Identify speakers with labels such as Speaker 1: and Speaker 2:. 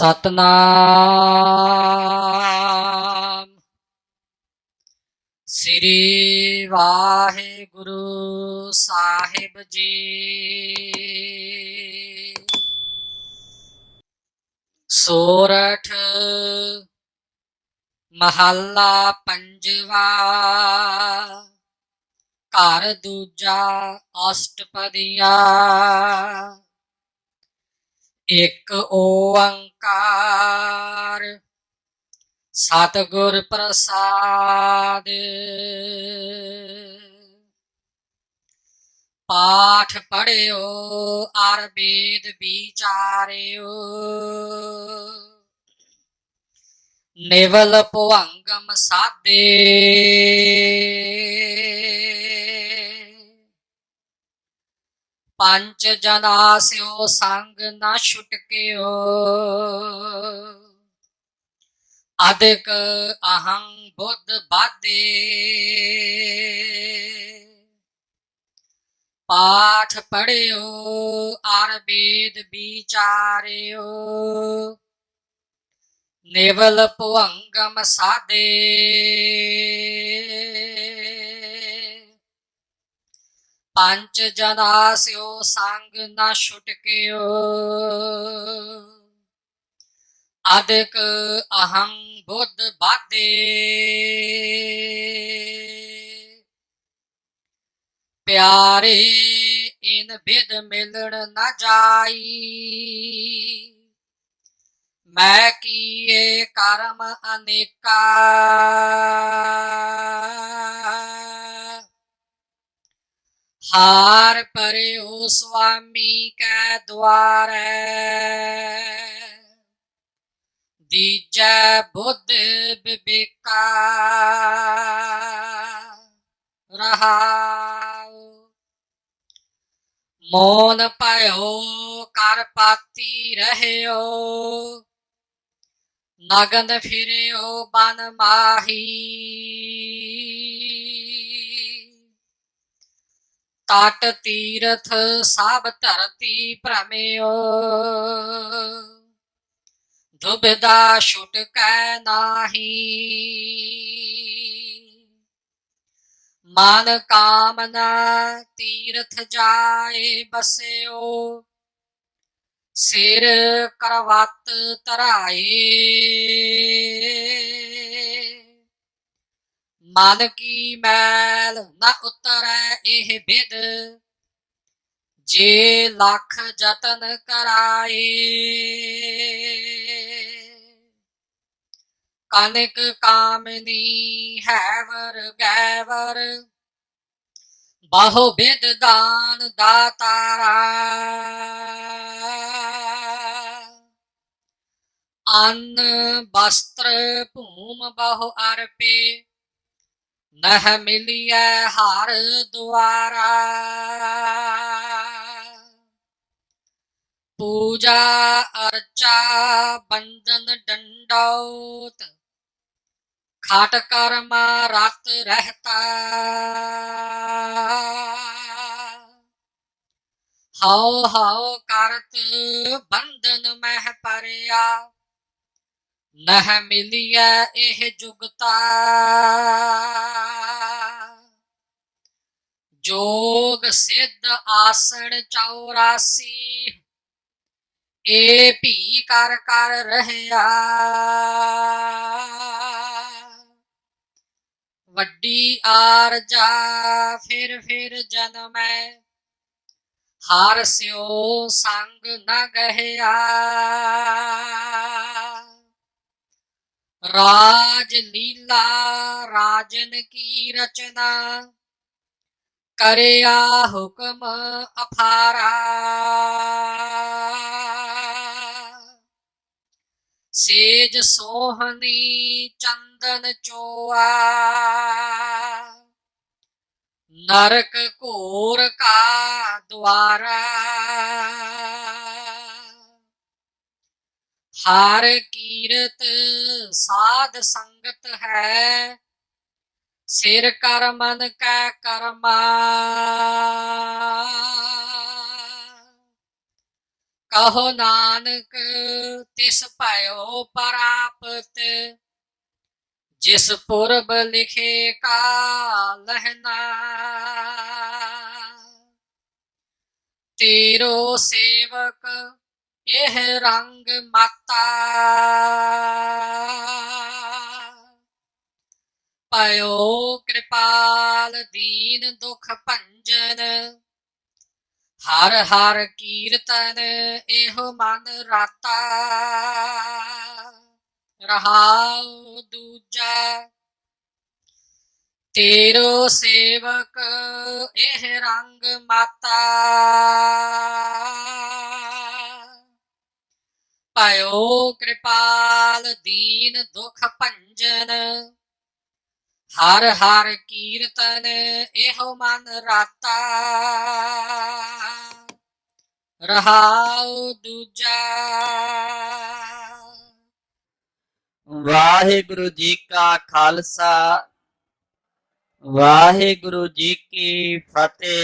Speaker 1: ਸਤਨਾਮ। ਸ੍ਰੀ ਵਾਹਿਗੁਰੂ ਸਾਹਿਬ ਜੀ। ਸੋਰਠ ਮਹੱਲਾ ਪੰਜਵਾ। ਘਰ ਦੂਜਾ ਅਸ਼ਟਪਦੀਆ। ਇੱਕ ਓੰਕਾਰ ਸਤਿਗੁਰ ਪ੍ਰਸਾਦ। ਪਾਠ ਪੜਿਓ ਅਰ ਵੇਦ ਵਿਚਾਰਿਓ। ਨਿਵਲ ਭਵੰਗਮ ਸਾਦੇ। ਪੰਜ ਜਨਾ ਸਿਓ ਸੰਗ ਨਾ ਛੁਟਕਿਓ ਅਦਕ ਅਹੰ ਬੁੱਧ ਬਾਦੇ ਪਾਠ ਪੜਿਓ, ਅਰ ਵੇਦ ਵਿਚਾਰਿਓ। ਨਿਵਲ ਭਵੰਗਮ ਸਾਦੇ ਪੰਜ ਜਨਾ ਸਿਓ ਸੰਗ ਨਾ ਛੁਟਕਿਓ ਅਦਕ ਅਹੰ ਬੁੱਧ ਬਾਦੇ ਪਿਆਰੇ ਇਨ ਬਿਦ ਮਿਲਣ ਨਾ ਜਾਈ ਮੈਂ ਕੀਏ ਕਰਮ ਅਨੇਕਾ ਹਾਰ ਪਰਿਓ ਸੁਆਮੀ ਕੈ ਦੁਆਰੈ। ਦੀਜੈ ਬੁੱਧ ਬਿਬੇਕਾ, ਰਹਾਉ। ਮੋਨ ਭਇਓ, ਕਰ ਪਾਤੀ ਰਹਿਓ। ਨਗਨ ਫਿਰਿਓ, ਬਨ ਮਾਹੀ। ਤਟ ਤੀਰਥ ਸਭ ਧਰਤੀ ਭ੍ਰਮਿਓ। ਦੁਬਿਦਾ ਛੁਟਕੈ ਨਾਹੀ। ਮਨ ਕਾਮਨਾ ਤੀਰਥ ਜਾਏ ਬਸਿਓ। ਸਿਰ ਕਰਵਤ ਧਰਾਏ। ਮਨ ਕੀ ਮੈਲ ਨਾ ਉਤਰੈ ਇਹ ਬਿਦ, ਜੇ ਲੱਖ ਯਤਨ ਕਰਾਏ। ਕਨਕ ਕਾਮਨੀ ਹੈ ਵਰ ਗੈਵਰ, ਬਾਹੋ ਬਿਦ ਦਾਨ ਦਾਤਾਰਾ। ਅੰਨ, ਵਸਤਰ, ਭੂਮ ਬਹੁ ਅਰਪੇ ਨਹ ਮਿਲਿਐ ਹਰ ਦੁਆਰਾ। ਪੂਜਾ ਅਰਚਾ ਬੰਦਨ ਡੰਡੌਤ, ਖਾਟ ਕਰਮ ਰਤ ਰਹਤਾ। ਹਉ ਹਉ ਕਰਤ ਬੰਧਨ ਮਹਿ ਪਰਿਆ। ਨਹ ਮਿਲਿਐ ਇਹ ਜੁਗਤਾ। ਜੋਗ ਸਿੱਧ ਆਸਣ 84 ਏ ਭੀ ਕਰ ਕਰ ਰਹਿਆ। ਵੱਡੀ ਆਰਜਾ ਫਿਰ ਫਿਰ ਜਨਮੈ, ਹਾਰ ਸਿਓ ਸੰਗ ਨ ਗਹਿਆ। ਰਾਜ ਲੀਲਾ, ਰਾਜਨ ਕੀ ਰਚਨਾ? ਕਰਿਆ ਹੁਕਮ ਅਫਾਰਾ ਸੇਜ ਸੋਹਣੀ ਚੰਦਨ ਚੋਆ। ਨਰਕ ਘੋਰ ਕਾ ਦੁਆਰਾ। ਹਰ ਕੀਰਤ ਸਾਧ ਸੰਗਤ ਹੈ। ਸਿਰ ਕਰ ਮਨ ਕੈ ਕਰਮਾ। ਕਹੋ ਨਾਨਕ, ਤਿਸ ਭਇਓ ਪ੍ਰਾਪਤ। ਜਿਸ ਪੁਰਬ ਲਿਖੇ ਕਾਲਹਨਾ ਤੇਰੋ ਸੇਵਕ ਇਹ ਰੰਗ ਮਾਤਾ ਪਇਓ ਕਿਰਪਾਲ ਦੀਨ ਦੁਖ ਭੰਜਨ ਹਰ ਹਰ ਕੀਰਤਨ ਇਹੋ ਮਨ ਰਾਤਾ ਰਹਾਉ ਦੂਜਾ ਤੇਰੋ ਸੇਵਕ ਇਹ ਰੰਗ ਮਾਤਾ ਪਇਓ ਕਿਰਪਾਲ, ਦੀਨ ਦੁਖ ਭੰਜਨ। ਹਰ ਹਰ ਕੀਰਤਨ ਇਹੋ ਮਨ ਰਾਤਾ। ਰਹਾਉ ਦੂਜਾ।
Speaker 2: ਵਾਹਿਗੁਰੂ ਜੀ ਕਾ ਖਾਲਸਾ। ਵਾਹਿਗੁਰੂ ਜੀ ਕੀ ਫਤਿਹ।